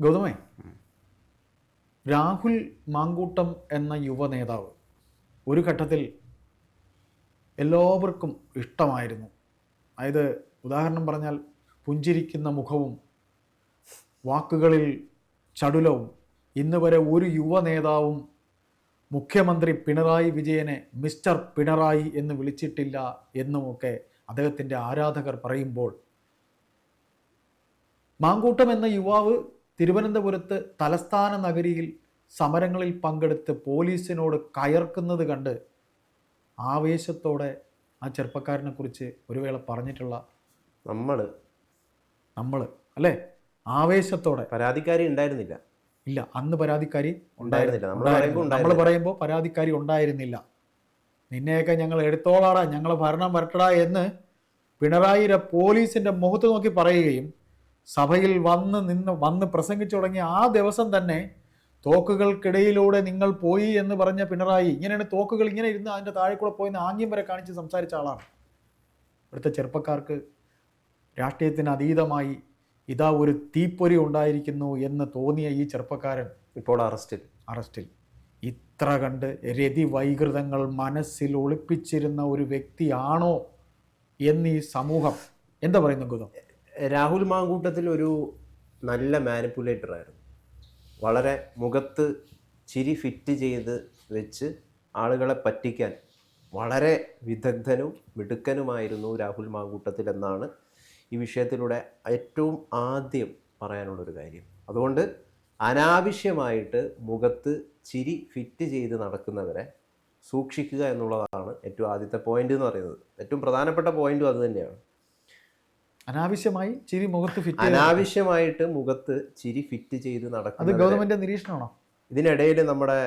ഗൗതമേ രാഹുൽ മാങ്കൂട്ടം എന്ന യുവ നേതാവ് ഒരു ഘട്ടത്തിൽ എല്ലാവർക്കും ഇഷ്ടമായിരുന്നു. അതായത് ഉദാഹരണം പറഞ്ഞാൽ പുഞ്ചിരിക്കുന്ന മുഖവും വാക്കുകളിൽ ചടുലവും ഇന്ന് വരെ ഒരു യുവ നേതാവും മുഖ്യമന്ത്രി പിണറായി വിജയനെ മിസ്റ്റർ പിണറായി എന്ന് വിളിച്ചിട്ടില്ല എന്നുമൊക്കെ അദ്ദേഹത്തിന്റെ ആരാധകർ പറയുമ്പോൾ മാങ്കൂട്ടം എന്ന യുവാവ് തിരുവനന്തപുരത്ത് തലസ്ഥാന നഗരിയിൽ സമരങ്ങളിൽ പങ്കെടുത്ത് പോലീസിനോട് കയർക്കുന്നത് കണ്ട് ആവേശത്തോടെ ആ ചെറുപ്പക്കാരനെ കുറിച്ച് ഒരു വേള പറഞ്ഞിട്ടുള്ള നമ്മൾ നമ്മൾ അല്ലേ? ആവേശത്തോടെ. പരാതിക്കാരി ഉണ്ടായിരുന്നില്ല. ഇല്ല അന്ന് പരാതിക്കാരി ഉണ്ടായിരുന്നില്ല. നമ്മൾ പറയുമ്പോൾ പരാതിക്കാരി ഉണ്ടായിരുന്നില്ല. നിന്നെയൊക്കെ ഞങ്ങൾ എടുത്തോളാടാ ഞങ്ങൾ ഭരണം വരട്ടടാ എന്ന് പിണറായിയുടെ പോലീസിന്റെ മുഖത്ത് നോക്കി പറയുകയും സഭയിൽ വന്ന് നിന്ന് വന്ന് പ്രസംഗിച്ചു തുടങ്ങിയ ആ ദിവസം തന്നെ തോക്കുകൾക്കിടയിലൂടെ നിങ്ങൾ പോയി എന്ന് പറഞ്ഞ പിണറായി ഇങ്ങനെയാണ് തോക്കുകൾ ഇങ്ങനെ ഇരുന്ന് അതിന്റെ താഴെ കൂടെ പോയി ആംഗ്യം വരെ കാണിച്ച് സംസാരിച്ച ആളാണ്. ഇവിടുത്തെ ചെറുപ്പക്കാർക്ക് രാഷ്ട്രീയത്തിന് അതീതമായി ഇതാ ഒരു തീപ്പൊരി ഉണ്ടായിരിക്കുന്നു എന്ന് തോന്നിയ ഈ ചെറുപ്പക്കാരൻ ഇപ്പോൾ അറസ്റ്റിൽ. അറസ്റ്റിൽ. ഇത്ര കണ്ട് രതി വൈകൃതങ്ങൾ മനസ്സിൽ ഒളിപ്പിച്ചിരുന്ന ഒരു വ്യക്തിയാണോ എന്നീ സമൂഹം എന്താ പറയുന്നു ഗുതം? രാഹുൽ മാങ്കൂട്ടത്തിൽ ഒരു നല്ല മാനിപ്പുലേറ്റർ ആയിരുന്നു. വളരെ മുഖത്ത് ചിരി ഫിറ്റ് ചെയ്ത് വെച്ച് ആളുകളെ പറ്റിക്കാൻ വളരെ വിദഗ്ധനും മിടുക്കനുമായിരുന്നു രാഹുൽ മാങ്കൂട്ടത്തിൽ എന്നാണ് ഈ വിഷയത്തിലൂടെ ഏറ്റവും ആദ്യം പറയാനുള്ളൊരു കാര്യം. അതുകൊണ്ട് അനാവശ്യമായിട്ട് മുഖത്ത് ചിരി ഫിറ്റ് ചെയ്ത് നടക്കുന്നവരെ സൂക്ഷിക്കുക എന്നുള്ളതാണ് ഏറ്റവും ആദ്യത്തെ പോയിന്റ് എന്ന് പറയുന്നത്. ഏറ്റവും പ്രധാനപ്പെട്ട പോയിന്റും അത് തന്നെയാണ്. അനാവശ്യമായി ചിരി മുഖത്ത് ഫിറ്റ് അനാവശ്യമായിട്ട് മുഖത്ത് ചിരി ഫിറ്റ് ചെയ്ത് അത് നടക്കുന്നത് ഗൗതമിന്റെ നിരീക്ഷണമാണോ? ഇതിനിടയിൽ നമ്മുടെ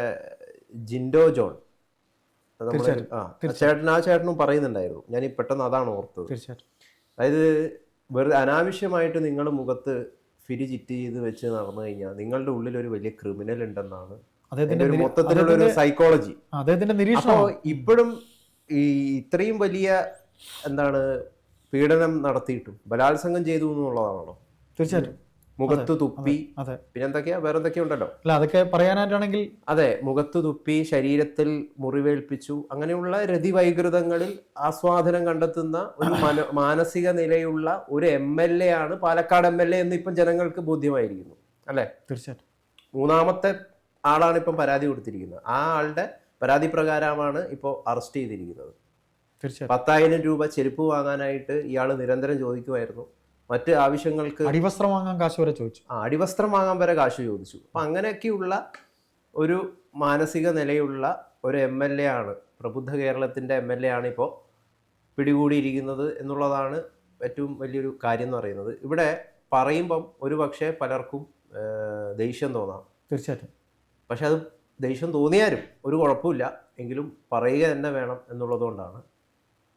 ജിൻഡോ ജോൺ. അത് നമ്മൾ തീർച്ചയായിട്ടും, ആ ചേട്ടൻ ആ ചേട്ടനും പറയുന്നുണ്ടായിരുന്നു. ഞാൻ ഈ പെട്ടെന്ന് അതാണ് ഓർത്തത്. അതായത് വെറുതെ അനാവശ്യമായിട്ട് നിങ്ങൾ മുഖത്ത് ഫിരി ചിറ്റ് ചെയ്ത് വെച്ച് നടന്നു കഴിഞ്ഞാൽ നിങ്ങളുടെ ഉള്ളിൽ ഒരു വലിയ ക്രിമിനൽ ഉണ്ടെന്നാണ് മൊത്തത്തിലുള്ള ഒരു സൈക്കോളജി ഇപ്പോഴും ഈ ഇത്രയും വലിയ എന്താണ് പീഡനം നടത്തിയിട്ടും ബലാത്സംഗം ചെയ്തു എന്നുള്ളതാണല്ലോ. തീർച്ചയായിട്ടും. മുഖത്ത് തുപ്പി അതെ. പിന്നെന്തൊക്കെയാ? വേറെ എന്തൊക്കെയാ ഉണ്ടല്ലോ. അല്ല അതൊക്കെ പറയാനായിട്ടാണെങ്കിൽ അതെ മുഖത്ത് തുപ്പി ശരീരത്തിൽ മുറിവേൽപ്പിച്ചു അങ്ങനെയുള്ള രതിവൈകൃതങ്ങളിൽ ആസ്വാദനം കണ്ടെത്തുന്ന ഒരു മാനസിക നിലയുള്ള ഒരു എം എൽ എ ആണ് പാലക്കാട് എം എൽ എ എന്ന് ഇപ്പം ജനങ്ങൾക്ക് ബോധ്യമായിരിക്കുന്നു. അല്ലേ? തീർച്ചയായിട്ടും. മൂന്നാമത്തെ ആളാണ് ഇപ്പം പരാതി കൊടുത്തിരിക്കുന്നത്. ആ ആളുടെ പരാതി പ്രകാരമാണ് ഇപ്പോൾ അറസ്റ്റ് ചെയ്തിരിക്കുന്നത്. പത്തായിരം രൂപ ചെരുപ്പ് വാങ്ങാനായിട്ട് ഇയാൾ നിരന്തരം ചോദിക്കുമായിരുന്നു. മറ്റ് ആവശ്യങ്ങൾക്ക് അടിവസ്ത്രം വാങ്ങാൻ കാശ് വരെ ചോദിച്ചു. ആ, അടിവസ്ത്രം വാങ്ങാൻ വരെ കാശ് ചോദിച്ചു. അപ്പം അങ്ങനെയൊക്കെയുള്ള ഒരു മാനസിക നിലയുള്ള ഒരു എം എൽ എ ആണ് പ്രബുദ്ധ കേരളത്തിന്റെ എം എൽ എ ആണ് ഇപ്പോൾ പിടികൂടിയിരിക്കുന്നത് എന്നുള്ളതാണ് ഏറ്റവും വലിയൊരു കാര്യം എന്ന് പറയുന്നത്. ഇവിടെ പറയുമ്പം ഒരു പക്ഷേ പലർക്കും ദേഷ്യം തോന്നാം. തീർച്ചയായിട്ടും. പക്ഷെ അത് ദേഷ്യം തോന്നിയാലും ഒരു കുഴപ്പമില്ല. എങ്കിലും പറയുക തന്നെ വേണം എന്നുള്ളതുകൊണ്ടാണ്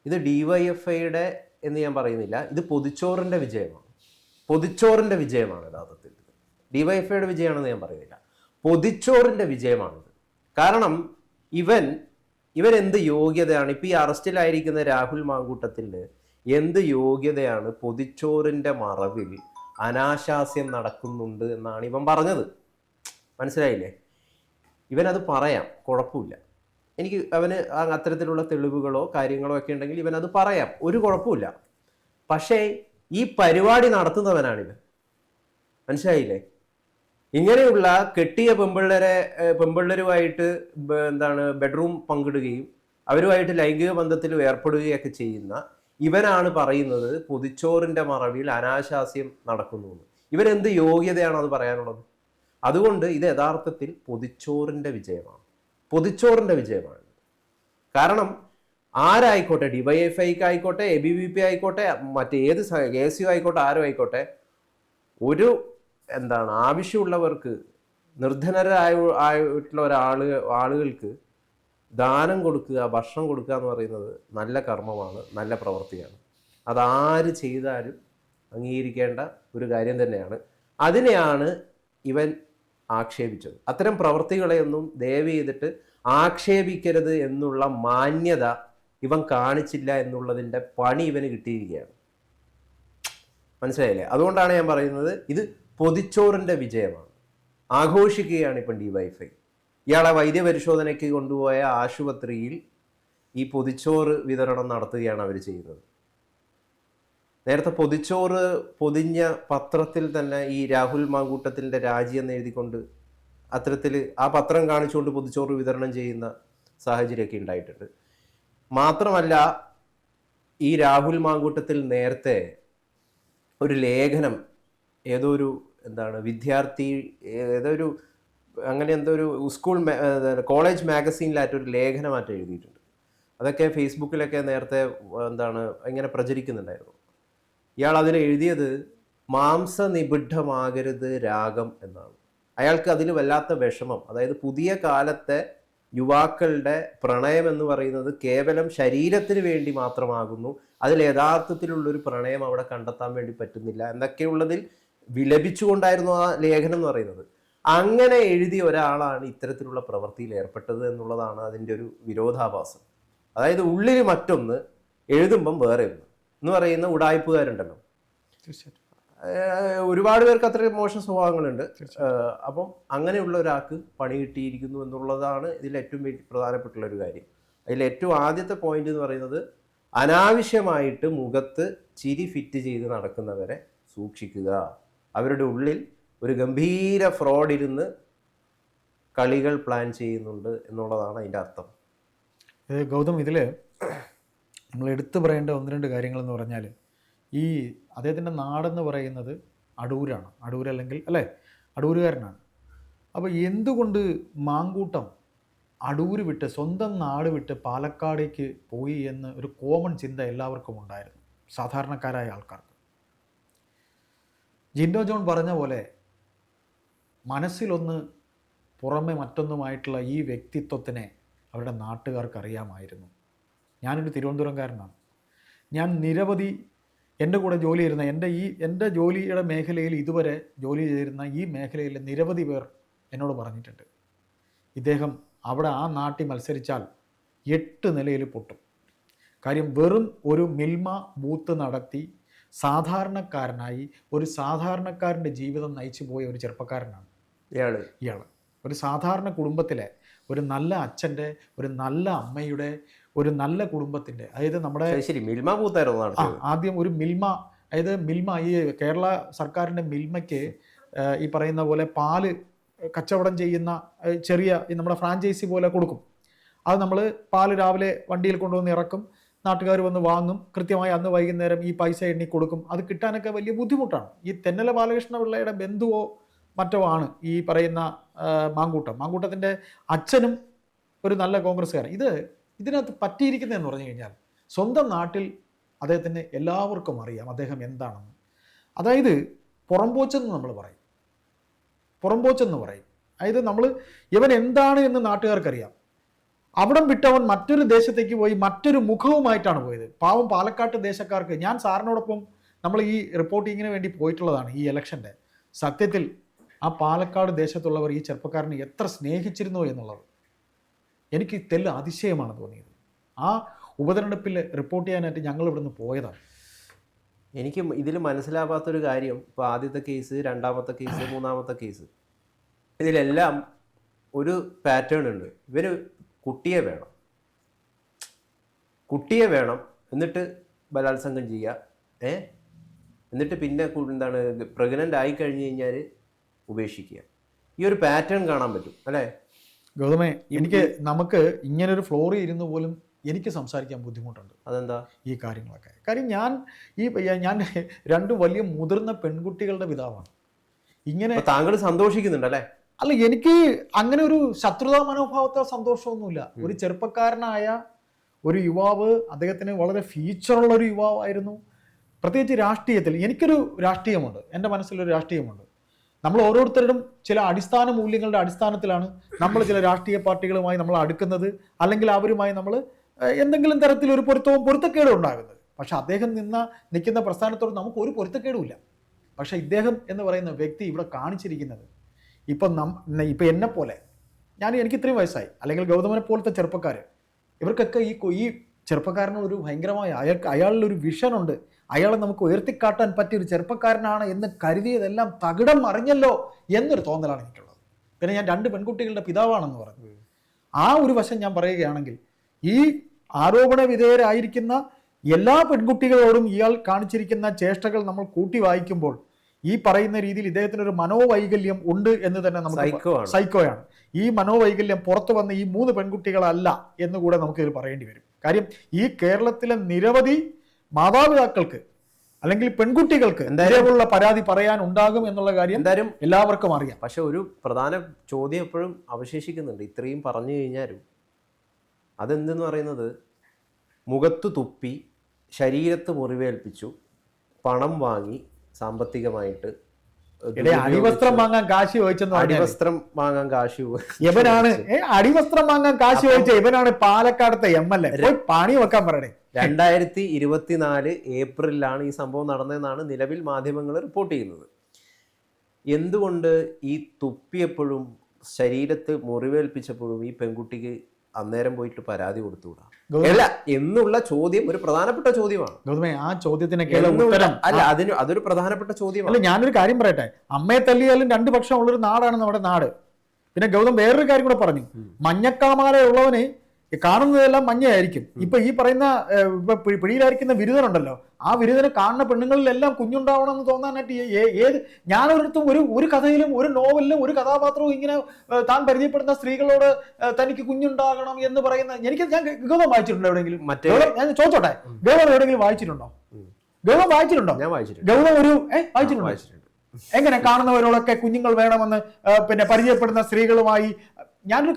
ഇത് ഡി വൈ എഫ് ഐയുടെ എന്ന് ഞാൻ പറയുന്നില്ല. ഇത് പൊതിച്ചോറിന്റെ വിജയമാണ്. പൊതിച്ചോറിന്റെ വിജയമാണ് യഥാർത്ഥത്തിൽ. ഡി വൈ എഫ് ഐയുടെ വിജയമാണെന്ന് ഞാൻ പറയുന്നില്ല. പൊതിച്ചോറിന്റെ വിജയമാണിത്. കാരണം ഇവൻ ഇവൻ എന്ത് യോഗ്യതയാണ്? ഇപ്പോൾ ഈ അറസ്റ്റിലായിരിക്കുന്ന രാഹുൽ മാങ്കൂട്ടത്തിന് എന്ത് യോഗ്യതയാണ് പൊതിച്ചോറിന്റെ മറവിൽ അനാശാസ്യം നടക്കുന്നുണ്ട് എന്നാണ് ഇവൻ പറഞ്ഞത്. മനസ്സിലായില്ലേ? ഇവനത് പറയാം. കുഴപ്പമില്ല. എനിക്ക് അവന് അത്തരത്തിലുള്ള തെളിവുകളോ കാര്യങ്ങളോ ഒക്കെ ഉണ്ടെങ്കിൽ ഇവൻ അത് പറയാം. ഒരു കുഴപ്പമില്ല പക്ഷേ ഈ പരിപാടി നടത്തുന്നവനാണിവൻ. മനസ്സിലായില്ലേ? ഇങ്ങനെയുള്ള കെട്ടിയ പെമ്പിള്ളരെ പെമ്പിള്ളരുമായിട്ട് എന്താണ് ബെഡ്റൂം പങ്കിടുകയും അവരുമായിട്ട് ലൈംഗിക ബന്ധത്തിൽ ഏർപ്പെടുകയൊക്കെ ചെയ്യുന്ന ഇവനാണ് പറയുന്നത് പൊതിച്ചോറിന്റെ മറവിൽ അനാശാസ്യം നടക്കുന്നു എന്ന്. ഇവൻ എന്ത് യോഗ്യതയാണ് അത് പറയാനുള്ളത്? അതുകൊണ്ട് ഇത് യഥാർത്ഥത്തിൽ പൊതിച്ചോറിന്റെ വിജയമാണ്. പൊതിച്ചോറിന്റെ വിജയമാണ്. കാരണം ആരായിക്കോട്ടെ ഡിവൈഎഫ്ഐക്ക് ആയിക്കോട്ടെ എ ബി വി പി ആയിക്കോട്ടെ മറ്റേത് കെ എസ് യു ആയിക്കോട്ടെ ആരും ആയിക്കോട്ടെ ഒരു എന്താണ് ആവശ്യമുള്ളവർക്ക് നിർധനരായ ആയിട്ടുള്ള ഒരാൾ ആളുകൾക്ക് ദാനം കൊടുക്കുക ഭക്ഷണം കൊടുക്കുക എന്ന് പറയുന്നത് നല്ല കർമ്മമാണ് നല്ല പ്രവൃത്തിയാണ്. അതാര് ചെയ്താലും അംഗീകരിക്കേണ്ട ഒരു കാര്യം തന്നെയാണ്. അതിനെയാണ് ഇവൻ ആക്ഷേപിച്ചത്. അത്തരം പ്രവൃത്തികളെയൊന്നും ദയവ് ചെയ്തിട്ട് ആക്ഷേപിക്കരുത് എന്നുള്ള മാന്യത ഇവൻ കാണിച്ചില്ല എന്നുള്ളതിന്റെ പണി ഇവന് കിട്ടിയിരിക്കുകയാണ്. മനസ്സിലായില്ലേ? അതുകൊണ്ടാണ് ഞാൻ പറയുന്നത് ഇത് പൊതിച്ചോറിന്റെ വിജയമാണ്. ആഘോഷിക്കുകയാണ് ഇപ്പം ഡി വൈഫൈ ഇയാളെ വൈദ്യപരിശോധനയ്ക്ക് കൊണ്ടുപോയ ആശുപത്രിയിൽ ഈ പൊതിച്ചോറ് വിതരണം നടത്തുകയാണ് അവർ ചെയ്യുന്നത്. നേരത്തെ പൊതിച്ചോറ് പൊതിഞ്ഞ പത്രത്തിൽ തന്നെ ഈ രാഹുൽ മാങ്കൂട്ടത്തിന്റെ രാജി എന്ന് എഴുതിക്കൊണ്ട് അത്തരത്തിൽ ആ പത്രം കാണിച്ചുകൊണ്ട് പൊതിച്ചോറ് വിതരണം ചെയ്യുന്ന സാഹചര്യമൊക്കെ ഉണ്ടായിട്ടുണ്ട്. മാത്രമല്ല ഈ രാഹുൽ മാങ്കൂട്ടത്തിൽ നേരത്തെ ഒരു ലേഖനം ഏതോ ഒരു എന്താണ് വിദ്യാർത്ഥി ഏതോ ഒരു അങ്ങനെ എന്തോ ഒരു സ്കൂൾ കോളേജ് മാഗസീനിലായിട്ട് ഒരു ലേഖനമായിട്ട് എഴുതിയിട്ടുണ്ട്. അതൊക്കെ ഫേസ്ബുക്കിലൊക്കെ നേരത്തെ എന്താണ് ഇങ്ങനെ പ്രചരിക്കുന്നുണ്ടായിരുന്നു. ഇയാൾ അതിൽ എഴുതിയത് മാംസനിബിഡമാകരുത് രാഗം എന്നാണ്. അയാൾക്ക് അതിൽ വല്ലാത്ത വിഷമം. അതായത് പുതിയ കാലത്തെ യുവാക്കളുടെ പ്രണയം എന്ന് പറയുന്നത് കേവലം ശരീരത്തിന് വേണ്ടി മാത്രമാകുന്നു. അതിൽ യഥാർത്ഥത്തിലുള്ളൊരു പ്രണയം അവിടെ കണ്ടെത്താൻ വേണ്ടി പറ്റുന്നില്ല എന്നൊക്കെയുള്ളതിൽ വിലപിച്ചുകൊണ്ടായിരുന്നു ആ ലേഖനം എന്ന് പറയുന്നത്. അങ്ങനെ എഴുതിയ ഒരാളാണ് ഇത്തരത്തിലുള്ള പ്രവൃത്തിയിൽ ഏർപ്പെട്ടത് എന്നുള്ളതാണ് അതിന്റെ ഒരു വിരോധാഭാസം. അതായത് ഉള്ളിൽ മറ്റൊന്ന് എഴുതുമ്പം വേറെ ഒന്ന് എന്ന് പറയുന്ന ഉടായ്പുകാരുണ്ടല്ലോ. ഒരുപാട് പേർക്ക് അത്രയും മോശം സ്വഭാവങ്ങളുണ്ട്. അപ്പം അങ്ങനെയുള്ള ഒരാൾക്ക് പണി കിട്ടിയിരിക്കുന്നു എന്നുള്ളതാണ് ഇതിൽ ഏറ്റവും പ്രധാനപ്പെട്ടുള്ള ഒരു കാര്യം. അതിൽ ഏറ്റവും ആദ്യത്തെ പോയിന്റ് എന്ന് പറയുന്നത് അനാവശ്യമായിട്ട് മുഖത്ത് ചിരി ഫിറ്റ് ചെയ്ത് നടക്കുന്നവരെ സൂക്ഷിക്കുക. അവരുടെ ഉള്ളിൽ ഒരു ഗംഭീര ഫ്രോഡ് ഇരുന്ന് കളികൾ പ്ലാൻ ചെയ്യുന്നുണ്ട് എന്നുള്ളതാണ് അതിന്റെ അർത്ഥം. ഗൗതം ഇതിൽ നമ്മൾ എടുത്തു പറയേണ്ട ഒന്ന് രണ്ട് കാര്യങ്ങളെന്ന് പറഞ്ഞാൽ ഈ അദ്ദേഹത്തിന്റെ നാടെന്ന് പറയുന്നത് അടൂരാണ്. അടൂർ അല്ലെങ്കിൽ അല്ലേ? അടൂരുകാരനാണ്. അപ്പോൾ എന്തുകൊണ്ട് മാങ്കൂട്ടം അടൂർ വിട്ട് സ്വന്തം നാട് വിട്ട് പാലക്കാടേക്ക് പോയി എന്ന് ഒരു കോമൺ ചിന്ത എല്ലാവർക്കും ഉണ്ടായിരുന്നു സാധാരണക്കാരായ ആൾക്കാർക്ക്. ജിൻഡോ ജോൺ പറഞ്ഞ പോലെ മനസ്സിലൊന്ന് പുറമെ മറ്റൊന്നുമായിട്ടുള്ള ഈ വ്യക്തിത്വത്തിനെ അവരുടെ നാട്ടുകാർക്ക് അറിയാമായിരുന്നു. ഞാനൊരു തിരുവനന്തപുരംകാരനാണ്. ഞാൻ നിരവധി എന്റെ കൂടെ ജോലി ചെയ്യുന്ന എന്റെ ഈ എന്റെ ജോലിയുടെ മേഖലയിൽ ഇതുവരെ ജോലി ചെയ്തിരുന്ന ഈ മേഖലയിലെ നിരവധി പേർ എന്നോട് പറഞ്ഞിട്ടുണ്ട്. ഇദ്ദേഹം അവിടെ ആ നാട്ടിൽ മത്സരിച്ചാൽ എട്ട് നിലയിൽ പൊട്ടും. കാര്യം വെറും ഒരു മിൽമ ബൂത്ത് നടത്തി സാധാരണക്കാരനായി ഒരു സാധാരണക്കാരന്റെ ജീവിതം നയിച്ചു പോയ ഒരു ചെറുപ്പക്കാരനാണ്. ഇയാൾ? ഇയാൾ ഒരു സാധാരണ കുടുംബത്തിലെ ഒരു നല്ല അച്ഛന്റെ ഒരു നല്ല അമ്മയുടെ ഒരു നല്ല കുടുംബത്തിന്റെ അതായത് നമ്മുടെ ശരി, മിൽമ ആദ്യം ഒരു മിൽമ അതായത് മിൽമ ഈ കേരള സർക്കാരിന്റെ മിൽമയ്ക്ക് ഈ പറയുന്ന പോലെ പാൽ കച്ചവടം ചെയ്യുന്ന ചെറിയ ഈ നമ്മുടെ ഫ്രാഞ്ചൈസി പോലെ കൊടുക്കും. അത് നമ്മൾ പാൽ രാവിലെ വണ്ടിയിൽ കൊണ്ടുവന്ന് ഇറക്കും നാട്ടുകാർ വന്ന് വാങ്ങും കൃത്യമായി അന്ന് വൈകുന്നേരം ഈ പൈസ എണ്ണി കൊടുക്കും. അത് കിട്ടാനൊക്കെ വലിയ ബുദ്ധിമുട്ടാണ്. ഈ തെന്നല ബാലകൃഷ്ണ പിള്ളയുടെ ബന്ധുവോ മറ്റോ ആണ് ഈ പറയുന്ന മാങ്കൂട്ടം. മാങ്കൂട്ടത്തിന്റെ അച്ഛനും ഒരു നല്ല കോൺഗ്രസ്സുകാരൻ. ഇത് ഇതിനകത്ത് പറ്റിയിരിക്കുന്നതെന്ന് പറഞ്ഞു കഴിഞ്ഞാൽ സ്വന്തം നാട്ടിൽ അദ്ദേഹത്തിന് എല്ലാവർക്കും അറിയാം അദ്ദേഹം എന്താണെന്ന്. അതായത് പുറംപോച്ചെന്ന് നമ്മൾ പറയും. പുറംപോച്ചെന്ന് പറയും. അതായത് നമ്മൾ ഇവൻ എന്താണ് എന്ന് നാട്ടുകാർക്കറിയാം. അവിടം വിട്ടവൻ മറ്റൊരു ദേശത്തേക്ക് പോയി മറ്റൊരു മുഖവുമായിട്ടാണ് പോയത്. പാവം പാലക്കാട്ട് ദേശക്കാർക്ക് ഞാൻ സാറിനോടൊപ്പം നമ്മൾ ഈ റിപ്പോർട്ടിങ്ങിന് വേണ്ടി പോയിട്ടുള്ളതാണ് ഈ ഇലക്ഷന്റെ. സത്യത്തിൽ ആ പാലക്കാട് ദേശത്തുള്ളവർ ഈ ചെറുപ്പക്കാരനെ എത്ര സ്നേഹിച്ചിരുന്നു എന്നുള്ളത്. എനിക്ക് തെല്ല് അതിശയമാണ് തോന്നിയത്. ആ ഉപതെരഞ്ഞെടുപ്പിൽ റിപ്പോർട്ട് ചെയ്യാനായിട്ട് ഞങ്ങൾ ഇവിടുന്ന് പോയതാണ്. എനിക്ക് ഇതിൽ മനസ്സിലാവാത്തൊരു കാര്യം ഇപ്പോൾ ആദ്യത്തെ കേസ് രണ്ടാമത്തെ കേസ് മൂന്നാമത്തെ കേസ് ഇതിലെല്ലാം ഒരു പാറ്റേൺ ഉണ്ട്. ഇവർ കുട്ടിയെ വേണം. കുട്ടിയെ വേണം എന്നിട്ട് ബലാത്സംഗം ചെയ്യുക ഏ? എന്നിട്ട് പിന്നെ എന്താണ് പ്രഗ്നന്റ് ആയി കഴിഞ്ഞ് കഴിഞ്ഞാൽ ഉപേക്ഷിക്കുക. ഈ ഒരു പാറ്റേൺ കാണാൻ പറ്റും അല്ലേ? ഗൗതമേ എനിക്ക് നമുക്ക് ഇങ്ങനെ ഒരു ഫ്ലോറിൽ ഇരുന്ന് പോലും എനിക്ക് സംസാരിക്കാൻ ബുദ്ധിമുട്ടുണ്ട്. അതെന്താ? ഈ കാര്യങ്ങളൊക്കെ. കാര്യം ഞാൻ ഈ ഞാൻ രണ്ട് വലിയ മുതിർന്ന പെൺകുട്ടികളുടെ പിതാവാണ്. ഇങ്ങനെ താങ്കൾ സന്തോഷിക്കുന്നുണ്ട് അല്ലേ അല്ല എനിക്ക് അങ്ങനെ ഒരു ശത്രുതാ മനോഭാവത്തോ സന്തോഷമൊന്നുമില്ല. ഒരു ചെറുപ്പക്കാരനായ ഒരു യുവാവ് അദ്ദേഹത്തിന് വളരെ ഫീച്ചറുള്ള ഒരു യുവാവായിരുന്നു. പ്രത്യേകിച്ച് രാഷ്ട്രീയത്തിൽ എനിക്കൊരു രാഷ്ട്രീയമുണ്ട്. എന്റെ മനസ്സിലൊരു രാഷ്ട്രീയമുണ്ട്. നമ്മൾ ഓരോരുത്തരും ചില അടിസ്ഥാന മൂല്യങ്ങളുടെ അടിസ്ഥാനത്തിലാണ് നമ്മൾ ചില രാഷ്ട്രീയ പാർട്ടികളുമായി നമ്മൾ അടുക്കുന്നത് അല്ലെങ്കിൽ അവരുമായി നമ്മൾ എന്തെങ്കിലും തരത്തിൽ ഒരു പൊരുത്തവും പൊരുത്തക്കേടും ഉണ്ടാകുന്നത്. പക്ഷെ അദ്ദേഹം നിന്ന നിൽക്കുന്ന പ്രസ്ഥാനത്തോട് നമുക്ക് ഒരു പൊരുത്തക്കേടുമില്ല പക്ഷെ ഇദ്ദേഹം എന്ന് പറയുന്ന വ്യക്തി ഇവിടെ കാണിച്ചിരിക്കുന്നത് ഇപ്പം നം ഇപ്പം എന്നെ പോലെ ഞാൻ എനിക്ക് ഇത്രയും വയസ്സായി അല്ലെങ്കിൽ ഗൗതമനെ പോലത്തെ ചെറുപ്പക്കാർ ഇവർക്കൊക്കെ ഈ ഈ ചെറുപ്പക്കാരന് ഒരു ഭയങ്കരമായ അയാൾ അയാളിലൊരു വിഷനുണ്ട് അയാളെ നമുക്ക് ഉയർത്തിക്കാട്ടാൻ പറ്റിയ ഒരു ചെറുപ്പക്കാരനാണ് എന്ന് കരുതിയതെല്ലാം തകിടം മറിഞ്ഞല്ലോ എന്നൊരു തോന്നലാണ് എനിക്കുള്ളത്. പിന്നെ ഞാൻ രണ്ട് പെൺകുട്ടികളുടെ പിതാവാണെന്ന് പറഞ്ഞു. ആ ഒരു വശം ഞാൻ പറയുകയാണെങ്കിൽ ഈ ആരോപണ വിധേയരായിരിക്കുന്ന എല്ലാ പെൺകുട്ടികളോടും ഇയാൾ കാണിച്ചിരിക്കുന്ന ചേഷ്ടകൾ നമ്മൾ കൂട്ടി വായിക്കുമ്പോൾ ഈ പറയുന്ന രീതിയിൽ ഇദ്ദേഹത്തിന് ഒരു മനോവൈകല്യം ഉണ്ട് എന്ന് തന്നെ നമുക്ക് സൈക്കോയാണ് ഈ മനോവൈകല്യം പുറത്തു വന്ന ഈ മൂന്ന് പെൺകുട്ടികളല്ല എന്ന് കൂടെ നമുക്ക് ഇതിൽ പറയേണ്ടി വരും. കാര്യം ഈ കേരളത്തിലെ നിരവധി മാതാപിതാക്കൾക്ക് അല്ലെങ്കിൽ പെൺകുട്ടികൾക്ക് എന്തായാലും- പരാതി പറയാൻ ഉണ്ടാകും എന്നുള്ള കാര്യം എന്തായാലും എല്ലാവർക്കും അറിയാം. പക്ഷെ ഒരു പ്രധാന ചോദ്യം എപ്പോഴും അവശേഷിക്കുന്നുണ്ട്. ഇത്രയും പറഞ്ഞു കഴിഞ്ഞാലും അതെന്തെന്ന് പറയുന്നത്? മുഖത്ത് തുപ്പി ശരീരത്ത് മുറിവേൽപ്പിച്ചു പണം വാങ്ങി സാമ്പത്തികമായിട്ട് അടിവസ്ത്രം വാങ്ങാൻ കാശ് ചോദിച്ചെന്ന് അടിവസ്ത്രം വാങ്ങാൻ കാശ് ഇവനാണ് അടിവസ്ത്രം വാങ്ങാൻ കാശ് ചോദിച്ച ഇവനാണ് പാലക്കാടത്തെ എം എൽ എ. പണി വെക്കാൻ പറയണേ രണ്ടായിരത്തി ഇരുപത്തിനാല് ഏപ്രിലാണ് ഈ സംഭവം നടന്നതെന്നാണ് നിലവിൽ മാധ്യമങ്ങൾ റിപ്പോർട്ട് ചെയ്യുന്നത്. എന്തുകൊണ്ട് ഈ തുപ്പിയപ്പോഴും ശരീരത്ത് മുറിവേൽപ്പിച്ചപ്പോഴും ഈ പെൺകുട്ടിക്ക് അന്നേരം പോയിട്ട് പരാതി കൊടുത്തുകൂടാ? അല്ല എന്നുള്ള ചോദ്യം ഒരു പ്രധാനപ്പെട്ട ചോദ്യമാണ്. ഗൗതമേ ആ ചോദ്യത്തിനൊക്കെ അല്ല അതിന് അതൊരു പ്രധാനപ്പെട്ട ചോദ്യമാണ്. അല്ല ഞാനൊരു കാര്യം പറയട്ടെ. അമ്മയെ തല്ലിയാലും രണ്ട് പക്ഷം ഉള്ളൊരു നാടാണ് നമ്മുടെ നാട്. പിന്നെ ഗൗതം വേറൊരു കാര്യം കൂടെ പറഞ്ഞു. ഉം. കാണുന്നതെല്ലാം മഞ്ഞയായിരിക്കും. ഇപ്പൊ ഈ പറയുന്ന പിടിയിലായിരിക്കുന്ന ബിരുദനുണ്ടല്ലോ ആ ബിരുദനെ കാണുന്ന പെണ്ണുങ്ങളിലെല്ലാം കുഞ്ഞുണ്ടാവണം എന്ന് തോന്നാനായിട്ട് ഏത് ഞാനൊരിടത്തും ഒരു ഒരു കഥയിലും ഒരു നോവലിലും ഒരു കഥാപാത്രവും ഇങ്ങനെ താൻ പരിചയപ്പെടുന്ന സ്ത്രീകളോട് തനിക്ക് കുഞ്ഞുണ്ടാകണം എന്ന് പറയുന്ന എനിക്ക് ഞാൻ ഗൗതം വായിച്ചിട്ടുണ്ടോ എവിടെയെങ്കിലും? മറ്റേ ഞാൻ ചോദിച്ചോട്ടെ. ഗൗതം എവിടെയെങ്കിലും വായിച്ചിട്ടുണ്ടോ? ഗവം ഗൗതം വായിച്ചിട്ടുണ്ടോ? ഞാൻ വായിച്ചിട്ടുണ്ട്. ഗൗതം ഒരു ഏഹ് വായിച്ചിട്ടുണ്ട്. എങ്ങനെ കാണുന്നവരോടൊക്കെ കുഞ്ഞുങ്ങൾ വേണമെന്ന് പിന്നെ പരിചയപ്പെടുന്ന സ്ത്രീകളുമായി ഞാനൊരു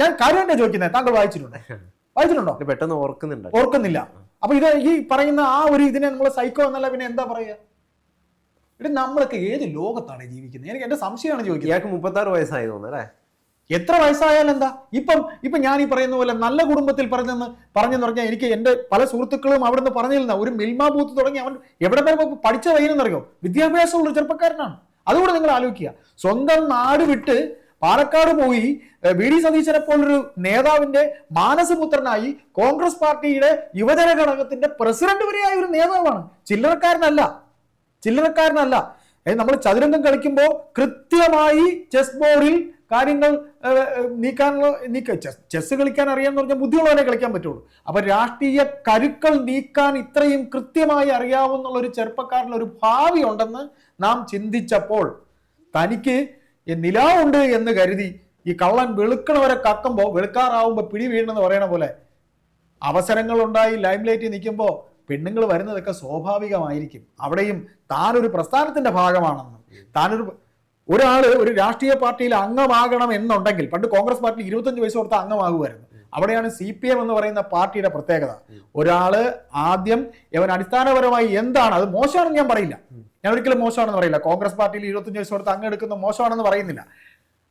ഞാൻ കാര്യം തന്നെ ചോദിക്കുന്നത് താങ്കൾ വായിച്ചിട്ടുണ്ടോ? വായിച്ചിട്ടുണ്ടോ? പെട്ടെന്ന് ഓർക്കുന്നുണ്ട്. ഓർക്കുന്നില്ല. അപ്പൊ ഇത് ഈ പറയുന്ന ആ ഒരു ഇതിനെ നമ്മൾ സൈക്കോ എന്നല്ല പിന്നെ എന്താ പറയുക ഇവിടെ നമ്മളൊക്കെ ഏത് ലോകത്താണ് ജീവിക്കുന്നത് എനിക്ക് എന്റെ സംശയമാണ് ചോദിക്കുന്നത്. ഇയാൾക്ക് വയസ്സായി തോന്നുന്നു അല്ലേ? എത്ര വയസ്സായാലും എന്താ? ഇപ്പം ഇപ്പം ഞാൻ ഈ പറയുന്ന പോലെ നല്ല കുടുംബത്തിൽ പറഞ്ഞെന്ന് പറഞ്ഞെന്ന് പറഞ്ഞാൽ എനിക്ക് എന്റെ പല സുഹൃത്തുക്കളും അവിടെ നിന്ന് പറഞ്ഞിരുന്ന ഒരു മിൽമ ബൂത്ത് തുടങ്ങി അവൻ എവിടെ വരെ പഠിച്ച വൈകുന്നറിയോ വിദ്യാഭ്യാസമുള്ള ചെറുപ്പക്കാരനാണ്. അതുകൂടെ നിങ്ങൾ ആലോചിക്കുക. സ്വന്തം നാട് വിട്ട് പാലക്കാട് പോയി വി ഡി സതീശനെ പോലൊരു നേതാവിന്റെ മാനസപുത്രനായി കോൺഗ്രസ് പാർട്ടിയുടെ യുവജന ഘടകത്തിന്റെ പ്രസിഡന്റ് വരെയായ ഒരു നേതാവാണ്. ചില്ലറക്കാരനല്ല. ചില്ലറക്കാരനല്ല. നമ്മൾ ചതുരംഗം കളിക്കുമ്പോൾ കൃത്യമായി ചെസ് ബോർഡിൽ കാര്യങ്ങൾ നീക്കാനുള്ള നീക്ക ചെസ് കളിക്കാൻ അറിയാമെന്ന് പറഞ്ഞാൽ ബുദ്ധിയുള്ളവരെ കളിക്കാൻ പറ്റുള്ളൂ. അപ്പൊ രാഷ്ട്രീയ കരുക്കൾ നീക്കാൻ ഇത്രയും കൃത്യമായി അറിയാവുന്ന ഒരു ചെറുപ്പക്കാരൻ ഒരു ഭാവി ഉണ്ടെന്ന് നാം ചിന്തിച്ചപ്പോൾ തനിക്ക് ഈ നിലാവുണ്ട് എന്ന് കരുതി ഈ കള്ളൻ വെളുക്കണവരെ കക്കുമ്പോൾ വെളുക്കാറാവുമ്പോൾ പിടി വീഴണമെന്ന് പറയണ പോലെ അവസരങ്ങളുണ്ടായി ലൈം ലൈറ്റിൽ നിൽക്കുമ്പോൾ പെണ്ണുങ്ങൾ വരുന്നതൊക്കെ സ്വാഭാവികമായിരിക്കും. അവിടെയും താനൊരു പ്രസ്ഥാനത്തിന്റെ ഭാഗമാണെന്ന്. താനൊരു ഒരാൾ ഒരു രാഷ്ട്രീയ പാർട്ടിയിൽ അംഗമാകണം എന്നുണ്ടെങ്കിൽ പണ്ട് കോൺഗ്രസ് പാർട്ടിയിൽ ഇരുപത്തഞ്ച് വയസ്സ് കൊടുത്ത അംഗമാകുമായിരുന്നു. അവിടെയാണ് സി പി എം എന്ന് പറയുന്ന പാർട്ടിയുടെ പ്രത്യേകത. ഒരാൾ ആദ്യം ഇവൻ അടിസ്ഥാനപരമായി എന്താണ്? അത് മോശമാണെന്ന് ഞാൻ പറയില്ല. ഞാൻ ഒരിക്കലും മോശമാണെന്ന് പറയില്ല. കോൺഗ്രസ് പാർട്ടിയിൽ ഇരുപത്തഞ്ച് വയസ്സ് കൊടുത്ത് അങ്ങ് എടുക്കുന്ന മോശമാണെന്ന് പറയുന്നില്ല.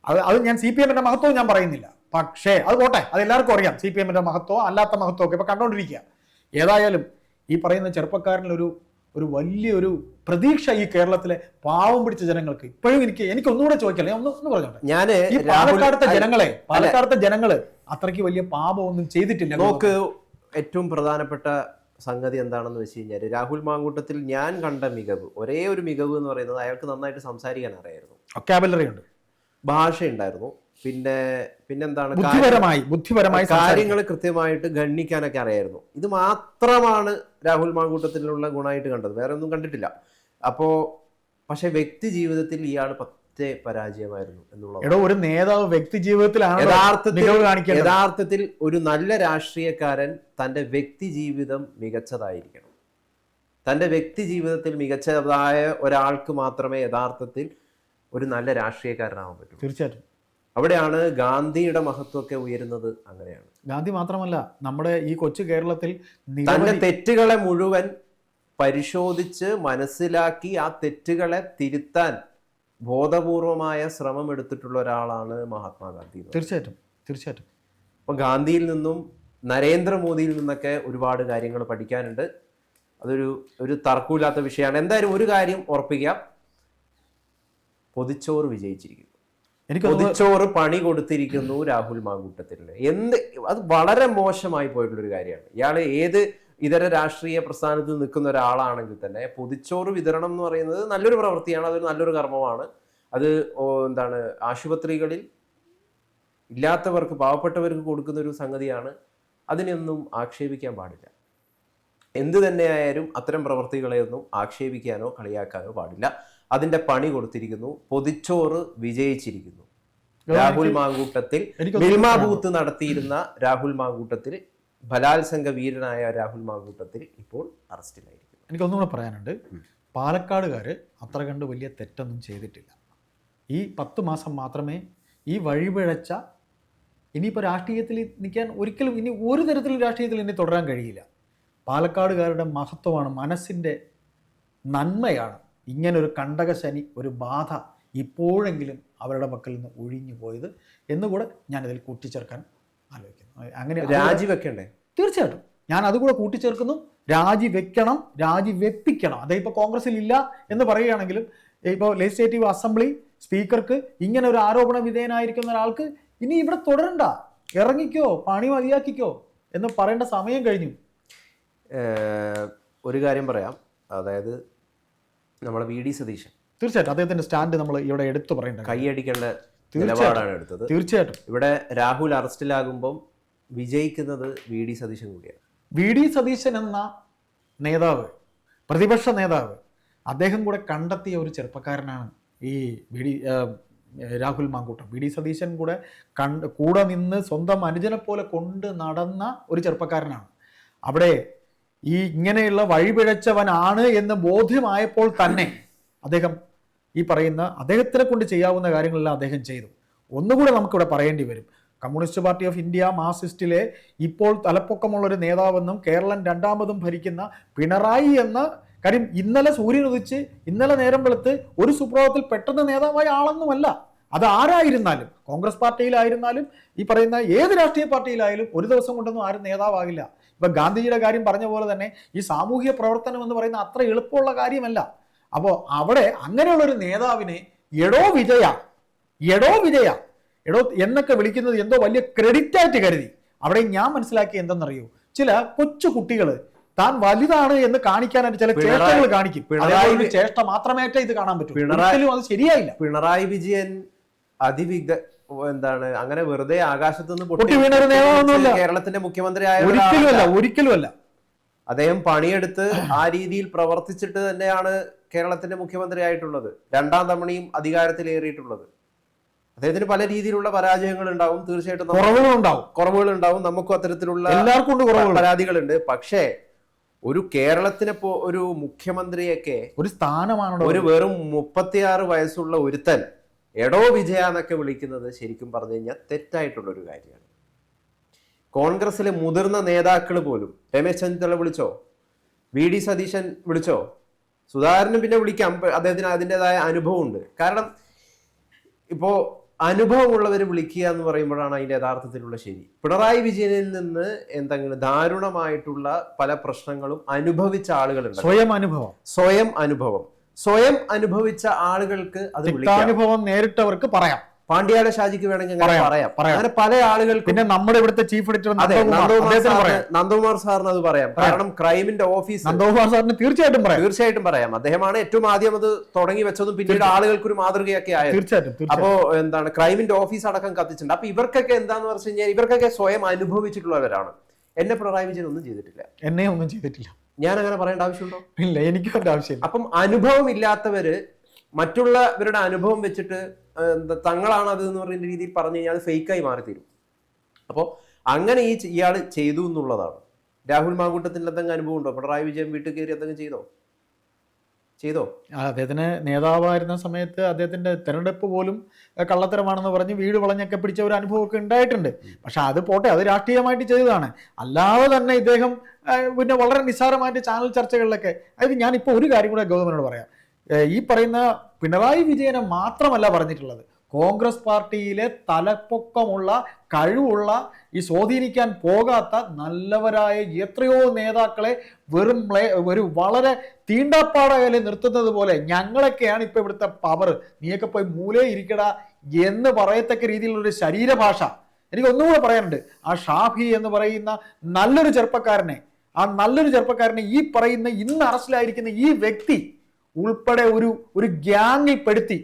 അത് അത് ഞാൻ സി പി എമ്മിന്റെ മഹത്വം ഞാൻ പറയുന്നില്ല. പക്ഷേ അത് പോട്ടെ അത് എല്ലാവർക്കും അറിയാം. സി പി എമ്മിന്റെ മഹത്വം അല്ലാത്ത മഹത്വം ഒക്കെ ഇപ്പൊ കണ്ടോണ്ടിരിക്കുക. ഏതായാലും ഈ പറയുന്ന ചെറുപ്പക്കാരനൊരു ഒരു വലിയൊരു പ്രതീക്ഷ ഈ കേരളത്തിലെ പാവം പിടിച്ച ജനങ്ങൾക്ക് ഇപ്പോഴും എനിക്ക് എനിക്ക് ഒന്നുകൂടെ ചോദിക്കല്ലേ? ഒന്ന് ഒന്ന് പറഞ്ഞോട്ടെ? ഞാൻ ഈ പാലക്കാടത്തെ ജനങ്ങളെ പാലക്കാടത്തെ ജനങ്ങൾ അത്രയ്ക്ക് വലിയ പാപമൊന്നും ചെയ്തിട്ടില്ല നമുക്ക് ഏറ്റവും പ്രധാനപ്പെട്ട സംഗതി എന്താണെന്ന് വെച്ച് കഴിഞ്ഞാൽ രാഹുൽ മാങ്കൂട്ടത്തിൽ ഞാൻ കണ്ട മികവ് ഒരേ ഒരു മികവ് എന്ന് പറയുന്നത് അയാൾക്ക് നന്നായിട്ട് സംസാരിക്കാൻ അറിയായിരുന്നു. ഒക്കാബലറി ഉണ്ട്. ഭാഷ ഉണ്ടായിരുന്നു പിന്നെ പിന്നെന്താണ്? ബുദ്ധിപരമായി ബുദ്ധിപരമായി കാര്യങ്ങൾ കൃത്യമായിട്ട് ഗണ്ണിക്കാനൊക്കെ അറിയായിരുന്നു. ഇത് മാത്രമാണ് രാഹുൽ മാങ്കൂട്ടത്തിലുള്ള ഗുണമായിട്ട് കണ്ടത്. വേറെ ഒന്നും കണ്ടിട്ടില്ല. അപ്പോ പക്ഷെ വ്യക്തി ജീവിതത്തിൽ ഇയാൾ പറ്റേ പരാജയമായിരുന്നു എന്നുള്ളത് എടോ ഒരു നേതാവ് വ്യക്തി ജീവിതത്തിലാണ് യഥാർത്ഥത്തിൽ യഥാർത്ഥത്തിൽ ഒരു നല്ല രാഷ്ട്രീയക്കാരൻ തന്റെ വ്യക്തി ജീവിതം മികച്ചതായിരിക്കണം. തന്റെ വ്യക്തി ജീവിതത്തിൽ മികച്ചതായ ഒരാൾക്ക് മാത്രമേ യഥാർത്ഥത്തിൽ ഒരു നല്ല രാഷ്ട്രീയക്കാരനാവാൻ പറ്റൂ. തീർച്ചയായിട്ടും. അവിടെയാണ് ഗാന്ധിയുടെ മഹത്വമൊക്കെ ഉയരുന്നത് അങ്ങനെയാണ്. ഗാന്ധി മാത്രമല്ല നമ്മുടെ ഈ കൊച്ചു കേരളത്തിൽ തന്റെ തെറ്റുകളെ മുഴുവൻ പരിശോധിച്ച് മനസ്സിലാക്കി ആ തെറ്റുകളെ തിരുത്താൻ ബോധപൂർവമായ ശ്രമം എടുത്തിട്ടുള്ള ഒരാളാണ് മഹാത്മാഗാന്ധി. തീർച്ചയായിട്ടും തീർച്ചയായിട്ടും. അപ്പൊ ഗാന്ധിയിൽ നിന്നും നരേന്ദ്രമോദിയിൽ നിന്നൊക്കെ ഒരുപാട് കാര്യങ്ങൾ പഠിക്കാനുണ്ട്. അതൊരു ഒരു തർക്കമില്ലാത്ത വിഷയമാണ്. എന്തായാലും ഒരു കാര്യം ഉറപ്പിക്കാം. പൊതിച്ചോറ് വിജയിച്ചിരിക്കുന്നു. എനിക്ക് പൊതിച്ചോറ് പണി കൊടുത്തിരിക്കുന്നു രാഹുൽ മാങ്കൂട്ടത്തിന് എന്ത് അത് വളരെ മോശമായി പോയിട്ടുള്ളൊരു കാര്യമാണ്. ഇയാൾ ഏത് ഇതര രാഷ്ട്രീയ പ്രസ്ഥാനത്ത് നിൽക്കുന്ന ഒരാളാണെങ്കിൽ തന്നെ പൊതിച്ചോറ് വിതരണം എന്ന് പറയുന്നത് നല്ലൊരു പ്രവൃത്തിയാണ് അതൊരു നല്ലൊരു കർമ്മമാണ്. അത് എന്താണ് ആശുപത്രികളിൽ ഇല്ലാത്തവർക്ക് പാവപ്പെട്ടവർക്ക് കൊടുക്കുന്ന ഒരു സംഗതിയാണ്. അതിനൊന്നും ആക്ഷേപിക്കാൻ പാടില്ല. എന്ത് തന്നെയായാലും അത്തരം പ്രവൃത്തികളെയൊന്നും ആക്ഷേപിക്കാനോ കളിയാക്കാനോ പാടില്ല. അതിന്റെ പണി കൊടുത്തിരിക്കുന്നു പൊതിച്ചോറ് വിജയിച്ചിരിക്കുന്നു. രാഹുൽ മാങ്കൂട്ടത്തിൽ മിൽമാ ബൂത്ത് നടത്തിയിരുന്ന രാഹുൽ മാങ്കൂട്ടത്തിൽ ബലാത്സംഗ വീരനായ രാഹുൽ മാങ്കൂട്ടത്തിൽ ഇപ്പോൾ അറസ്റ്റിലായിരിക്കുന്നു. എനിക്കൊന്നും കൂടെ പറയാനുണ്ട്. പാലക്കാടുകാർ അത്ര കണ്ട് വലിയ തെറ്റൊന്നും ചെയ്തിട്ടില്ല. ഈ പത്ത് മാസം മാത്രമേ ഈ വഴിപിഴച്ച ഇനിയിപ്പോൾ രാഷ്ട്രീയത്തിൽ നിൽക്കാൻ ഒരിക്കലും ഇനി ഒരു തരത്തിലും രാഷ്ട്രീയത്തിൽ ഇനി തുടരാൻ കഴിയില്ല. പാലക്കാടുകാരുടെ മഹത്വമാണ് മനസ്സിന്റെ നന്മയാണ്. ഇങ്ങനൊരു കണ്ടകശനി ഒരു ബാധ ഇപ്പോഴെങ്കിലും അവരുടെ പക്കൽ നിന്ന് ഒഴിഞ്ഞു പോയത് എന്നുകൂടെ ഞാനിതിൽ കൂട്ടിച്ചേർക്കാൻ ആലോചിക്കുന്നു. അങ്ങനെ രാജിവെക്കണ്ടേ? തീർച്ചയായിട്ടും. ഞാൻ അതുകൂടെ കൂട്ടിച്ചേർക്കുന്നു. രാജി വെക്കണം രാജി വെപ്പിക്കണം. അതേ ഇപ്പോൾ കോൺഗ്രസിൽ ഇല്ല എന്ന് പറയുകയാണെങ്കിലും ഇപ്പോൾ ലെജിസ്ലേറ്റീവ് അസംബ്ലി സ്പീക്കർക്ക് ഇങ്ങനെ ഒരു ആരോപണ വിധേയനായിരിക്കുന്ന ഒരാൾക്ക് ഇനി ഇവിടെ തുടരണ്ട. ഇറങ്ങിക്കോ പണി മതിയാക്കിക്കോ എന്ന് പറയേണ്ട സമയം കഴിഞ്ഞു. ഒരു കാര്യം പറയാം. അതായത് നമ്മുടെ വി ഡി സതീശൻ. തീർച്ചയായിട്ടും. അദ്ദേഹത്തിന്റെ സ്റ്റാൻഡ് നമ്മൾ ഇവിടെ എടുത്തു പറയേണ്ട കൈയടിക്കേണ്ട. നിലപാടാണ് എടുത്തത്. തീർച്ചയായിട്ടും. ഇവിടെ രാഹുൽ അറസ്റ്റിലാകുമ്പം വിജയിക്കുന്നത് വി ഡി സതീശൻ കൂടിയാണ്. വി ഡി സതീശൻ എന്ന നേതാവ് പ്രതിപക്ഷ നേതാവ് അദ്ദേഹം കൂടെ കണ്ടെത്തിയ ഒരു ചെറുപ്പക്കാരനാണ് ഈ V D Rahul Mankoottam. V D Satheesan കൂടെ കണ്ട് കൂടെ നിന്ന് സ്വന്തം അനുജനെ പോലെ കൊണ്ട് നടന്ന ഒരു ചെറുപ്പക്കാരനാണ്. അവിടെ ഈ ഇങ്ങനെയുള്ള വഴിപിഴച്ചവനാണ് എന്ന് ബോധ്യമായപ്പോൾ തന്നെ അദ്ദേഹം ഈ പറയുന്ന അദ്ദേഹത്തിനെ കൊണ്ട് ചെയ്യാവുന്ന കാര്യങ്ങളെല്ലാം അദ്ദേഹം ചെയ്തു. ഒന്നുകൂടെ നമുക്കിവിടെ പറയേണ്ടി വരും. കമ്മ്യൂണിസ്റ്റ് പാർട്ടി ഓഫ് ഇന്ത്യ മാർസിസ്റ്റിലെ ഇപ്പോൾ തലപ്പൊക്കമുള്ള ഒരു നേതാവെന്നും കേരളം രണ്ടാമതും ഭരിക്കുന്ന പിണറായി എന്ന കാര്യം ഇന്നലെ സൂര്യൻ ഉദിച്ച് ഇന്നലെ നേരം വെളുത്ത് ഒരു സുപ്രഭാതത്തിൽ പെട്ടെന്ന് നേതാവായ ആളൊന്നുമല്ല. അത് ആരായിരുന്നാലും കോൺഗ്രസ് പാർട്ടിയിലായിരുന്നാലും ഈ പറയുന്ന ഏത് രാഷ്ട്രീയ പാർട്ടിയിലായാലും ഒരു ദിവസം കൊണ്ടൊന്നും ആരും നേതാവാകില്ല. ഇപ്പൊ ഗാന്ധിജിയുടെ കാര്യം പറഞ്ഞ പോലെ തന്നെ ഈ സാമൂഹിക പ്രവർത്തനം എന്ന് പറയുന്ന അത്ര എളുപ്പമുള്ള കാര്യമല്ല. അപ്പോൾ അവിടെ അങ്ങനെയുള്ള ഒരു നേതാവിനെ എടോ വിജയ എടോ വിജയ എടോ എന്നൊക്കെ വിളിക്കുന്നത് എന്തോ വലിയ ക്രെഡിറ്റ് ആയിട്ട് കരുതി. അവിടെ ഞാൻ മനസ്സിലാക്കിയ എന്തെന്നറിയോ? ചില കൊച്ചു കുട്ടികൾ താൻ വലുതാണ് എന്ന് കാണിക്കാനായിട്ട് ചില ചേഷ്ടകൾ കാണിക്കും. പിണറായി ചേഷ്ട മാത്രമായിട്ടേ ഇത് കാണാൻ പറ്റൂ. പിണറായി- അത് ശരിയായില്ല. പിണറായി വിജയൻ അതിവിഗ്ധ എന്താണ് അങ്ങനെ വെറുതെ ആകാശത്ത് നിന്ന് പൊട്ടി കേരളത്തിന്റെ മുഖ്യമന്ത്രി ആയ ഒരിക്കലുമല്ല ഒരിക്കലുമല്ല. അദ്ദേഹം പണിയെടുത്ത് ആ രീതിയിൽ പ്രവർത്തിച്ചിട്ട് തന്നെയാണ് കേരളത്തിന്റെ മുഖ്യമന്ത്രി ആയിട്ടുള്ളത് രണ്ടാം തവണയും അധികാരത്തിലേറിയിട്ടുള്ളത്. അദ്ദേഹത്തിന് പല രീതിയിലുള്ള പരാജയങ്ങൾ ഉണ്ടാവും തീർച്ചയായിട്ടും കുറവുകൾ ഉണ്ടാവും കുറവുകൾ ഉണ്ടാവും നമുക്കും അത്തരത്തിലുള്ള എല്ലാവർക്കും ഉണ്ട് കുറവുകൾ. പരാതികളുണ്ട്. പക്ഷേ ഒരു കേരളത്തിനെ പോ ഒരു മുഖ്യമന്ത്രിയൊക്കെ ഒരു സ്ഥാനമാണ് ഒരു വെറും മുപ്പത്തിയാറ് വയസ്സുള്ള ഒരുത്തൻ എടോ വിജയ എന്നൊക്കെ വിളിക്കുന്നത് ശരിക്കും പറഞ്ഞു കഴിഞ്ഞാൽ തെറ്റായിട്ടുള്ള ഒരു കാര്യമാണ്. കോൺഗ്രസിലെ മുതിർന്ന നേതാക്കൾ പോലും രമേശ് ചെന്നിത്തല വിളിച്ചോ വി ഡി സതീശൻ വിളിച്ചോ സുധാകരനും പിന്നെ വിളിക്കാം. അദ്ദേഹത്തിന് അതിന്റെതായ അനുഭവമുണ്ട്. കാരണം ഇപ്പോ അനുഭവമുള്ളവർ വിളിക്കുക എന്ന് പറയുമ്പോഴാണ് അതിന്റെ യഥാർത്ഥത്തിലുള്ള ശരി. പിണറായി വിജയനിൽ നിന്ന് എന്തെങ്കിലും ദാരുണമായിട്ടുള്ള പല പ്രശ്നങ്ങളും അനുഭവിച്ച ആളുകളുണ്ട്? സ്വയം അനുഭവം. സ്വയം അനുഭവം. സ്വയം അനുഭവിച്ച ആളുകൾക്ക് അത് അനുഭവം നേരിട്ടവർക്ക് പറയാം. പാണ്ഡ്യാല ഷാജിക്ക് വേണമെങ്കിൽ പറയാം. അങ്ങനെ പല ആളുകൾ പിന്നെ നമ്മുടെ ഇവിടുത്തെ ചീഫ് എഡിറ്റർ നന്ദകുമാർ സാറിന് അത് പറയാം. കാരണം ക്രൈമിന്റെ ഓഫീസ് നന്ദകുമാർ സാറിന് തീർച്ചയായിട്ടും പറയാം. തീർച്ചയായിട്ടും പറയാം. അദ്ദേഹമാണ് ഏറ്റവും ആദ്യം അത് തുടങ്ങി വെച്ചതും പിന്നീട് ആളുകൾക്ക് ഒരു മാതൃകയൊക്കെ ആയത്. തീർച്ചയായിട്ടും അപ്പോ എന്താണ് ക്രൈമിന്റെ ഓഫീസ് അടക്കം കത്തിച്ചിട്ടുണ്ട്. അപ്പൊ ഇവർക്കൊക്കെ എന്താന്ന് പറഞ്ഞു കഴിഞ്ഞാൽ ഇവർക്കൊക്കെ സ്വയം അനുഭവിച്ചിട്ടുള്ളവരാണ്. എന്നെ പിണറായി വിജയൻ ഒന്നും ചെയ്തിട്ടില്ല. എന്നെ ഒന്നും ചെയ്തിട്ടില്ല. ഞാൻ അങ്ങനെ പറയേണ്ട ആവശ്യമുണ്ടോ? ഇല്ല എനിക്ക് ആവശ്യം ആവശ്യമില്ല. അപ്പം അനുഭവം ഇല്ലാത്തവര് മറ്റുള്ളവരുടെ അനുഭവം വെച്ചിട്ട് തങ്ങളാണ് അത് എന്ന് പറയുന്ന രീതിയിൽ പറഞ്ഞു കഴിഞ്ഞാൽ അത് ഫേക്കായി മാറിത്തീരും. അപ്പോൾ അങ്ങനെ ഈ ഇയാൾ ചെയ്തു എന്നുള്ളതാണ്. രാഹുൽ മാങ്കൂട്ടത്തിന്റെ എന്തെങ്കിലും അനുഭവം ഉണ്ടോ? പിണറായി വിജയൻ വീട്ടിൽ കയറി എന്തെങ്കിലും ചെയ്തോ? ചെയ്തോ? അദ്ദേഹത്തിന് നേതാവായിരുന്ന സമയത്ത് അദ്ദേഹത്തിന്റെ തെരഞ്ഞെടുപ്പ് പോലും കള്ളത്തരമാണെന്ന് പറഞ്ഞ് വീട് വളഞ്ഞൊക്കെ പിടിച്ച ഒരു അനുഭവമൊക്കെ ഉണ്ടായിട്ടുണ്ട്. പക്ഷെ അത് പോട്ടെ അത് രാഷ്ട്രീയമായിട്ട് ചെയ്തതാണ്. അല്ലാതെ തന്നെ ഇദ്ദേഹം പിന്നെ വളരെ നിസ്സാരമായിട്ട് ചാനൽ ചർച്ചകളിലൊക്കെ അതായത് ഞാനിപ്പോൾ ഒരു കാര്യം കൂടെ ഗൗതമനോട് പറയാം. ഈ പറയുന്ന പിണറായി വിജയനെ മാത്രമല്ല പറഞ്ഞിട്ടുള്ളത്. കോൺഗ്രസ് പാർട്ടിയിലെ തലപ്പൊക്കമുള്ള കഴിവുള്ള ഈ സ്വാധീനിക്കാൻ പോകാത്ത നല്ലവരായ എത്രയോ നേതാക്കളെ വെറും ഒരു വളരെ തീണ്ടാപ്പാടകലെ നിർത്തുന്നത് പോലെ ഞങ്ങളൊക്കെയാണ് ഇപ്പൊ ഇവിടുത്തെ പവർ നീയൊക്കെ പോയി മൂലേ ഇരിക്കടാ എന്ന് പറയത്തക്ക രീതിയിലുള്ള ഒരു ശരീരഭാഷ. എനിക്ക് ഒന്നുകൂടെ പറയാനുണ്ട്. ആ ഷാഫി എന്ന് പറയുന്ന നല്ലൊരു ചെറുപ്പക്കാരനെ ആ നല്ലൊരു ചെറുപ്പക്കാരനെ ഈ പറയുന്ന ഇന്ന് അറസ്റ്റിലായിരിക്കുന്ന ഈ വ്യക്തി ഉൾപ്പെടെ ഒരു ഒരു ഗ്യാങ്ങിൽ പെടുത്തി.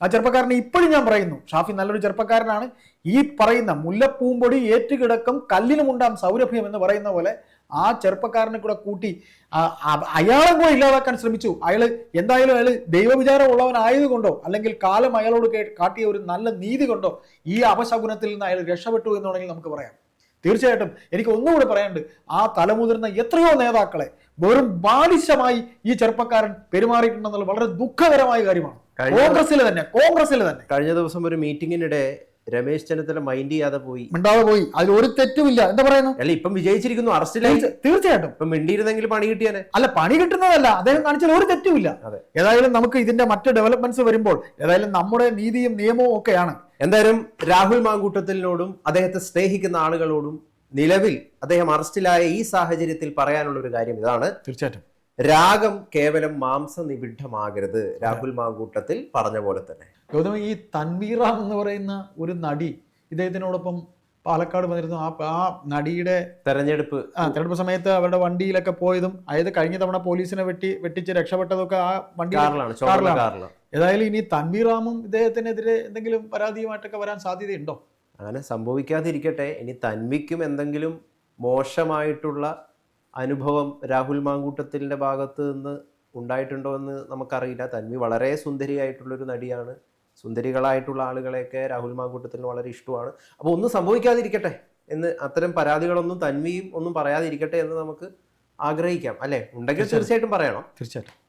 ആ ചെറുപ്പക്കാരനെ ഇപ്പോഴും ഞാൻ പറയുന്നു. ഷാഫി നല്ലൊരു ചെറുപ്പക്കാരനാണ്. ഈ പറയുന്ന മുല്ലപ്പൂമ്പൊടി ഏറ്റുകിടക്കും കല്ലിനുമുണ്ടാം സൗരഭ്യം എന്ന് പറയുന്ന പോലെ ആ ചെറുപ്പക്കാരനെ കൂടെ കൂട്ടി അയാളെ കൂടെ ഇല്ലാതാക്കാൻ ശ്രമിച്ചു. അയാൾ എന്തായാലും അയാൾ ദൈവവിചാരം ഉള്ളവനായതുകൊണ്ടോ അല്ലെങ്കിൽ കാലം അയാളോട് കാട്ടിയ ഒരു നല്ല നീതി കൊണ്ടോ ഈ അപശകുനത്തിൽ നിന്ന് അയാൾ രക്ഷപ്പെട്ടു എന്ന് വേണമെങ്കിൽ നമുക്ക് പറയാം. തീർച്ചയായിട്ടും എനിക്ക് ഒന്നുകൂടെ പറയാനുണ്ട്. ആ തലമുതിർന്ന എത്രയോ നേതാക്കളെ വെറും ബാലിശമായി ഈ ചെറുപ്പക്കാരൻ പെരുമാറിയിട്ടുണ്ടെന്നുള്ള വളരെ ദുഃഖകരമായ കാര്യമാണ്. കോൺഗ്രസിൽ തന്നെ കോൺഗ്രസിൽ തന്നെ. കഴിഞ്ഞ ദിവസം ഒരു മീറ്റിങ്ങിനിടെ രമേശ് ചെന്നിത്തല മൈൻഡ് ചെയ്യാതെ പോയി. മിണ്ടാതെ പോയി. അതിൽ ഒരു തെറ്റുമില്ല. എന്താ പറയുന്നു? അല്ല ഇപ്പം വിജയിച്ചിരിക്കുന്നു അറസ്റ്റിലായി. തീർച്ച- തീർച്ചയായിട്ടും. ഇപ്പം മിണ്ടിയിരുന്നെങ്കിൽ പണി കിട്ടിയാനെ. അല്ല പണി കിട്ടുന്നതല്ല. അദ്ദേഹം കാണിച്ചാൽ ഒരു തെറ്റുമില്ല. അതെ. ഏതായാലും നമുക്ക് ഇതിന്റെ മറ്റ് ഡെവലപ്മെന്റ്സ് വരുമ്പോൾ ഏതായാലും നമ്മുടെ നീതിയും നിയമവും ഒക്കെയാണ്. എന്തായാലും രാഹുൽ മാങ്കൂട്ടത്തിനോടും അദ്ദേഹത്തെ സ്നേഹിക്കുന്ന ആളുകളോടും നിലവിൽ അദ്ദേഹം അറസ്റ്റിലായ ഈ സാഹചര്യത്തിൽ പറയാനുള്ള ഒരു കാര്യം ഇതാണ്. തീർച്ചയായിട്ടും. രാഗം കേവലം മാംസനിബിഡമാകരുത് രാഹുൽ മാങ്കൂട്ടത്തിൽ പറഞ്ഞ പോലെ തന്നെ. ഗൗതമ ഈ തൻവീറാം എന്ന് പറയുന്ന ഒരു നടി ഇദ്ദേഹത്തിനോടൊപ്പം പാലക്കാട് വന്നിരുന്നു. ആ ആ നടിയുടെ തെരഞ്ഞെടുപ്പ്. ആ തെരഞ്ഞെടുപ്പ് സമയത്ത് അവരുടെ വണ്ടിയിലൊക്കെ പോയതും അതായത് കഴിഞ്ഞ തവണ പോലീസിനെ വെട്ടി വെട്ടിച്ച് രക്ഷപ്പെട്ടതൊക്കെ ആ വണ്ടി ഏതായാലും ഇനി തൻവീറാമും ഇദ്ദേഹത്തിനെതിരെ എന്തെങ്കിലും പരാതിയുമായിട്ടൊക്കെ വരാൻ സാധ്യതയുണ്ടോ? അങ്ങനെ സംഭവിക്കാതിരിക്കട്ടെ. ഇനി തന്മിക്കും എന്തെങ്കിലും മോശമായിട്ടുള്ള അനുഭവം രാഹുൽ മാങ്കൂട്ടത്തിന്റെ ഭാഗത്ത് നിന്ന് ഉണ്ടായിട്ടുണ്ടോ എന്ന് നമുക്കറിയില്ല. തന്മി വളരെ സുന്ദരിയായിട്ടുള്ളൊരു നടിയാണ്. സുന്ദരികളായിട്ടുള്ള ആളുകളെയൊക്കെ രാഹുൽ മാങ്കൂട്ടത്തിന് വളരെ ഇഷ്ടമാണ്. അപ്പോൾ ഒന്നും സംഭവിക്കാതിരിക്കട്ടെ എന്ന് അത്തരം പരാതികളൊന്നും തന്മിയും ഒന്നും പറയാതിരിക്കട്ടെ എന്ന് നമുക്ക് ആഗ്രഹിക്കാം അല്ലേ? ഉണ്ടെങ്കിൽ തീർച്ചയായിട്ടും പറയണം. തീർച്ചയായിട്ടും.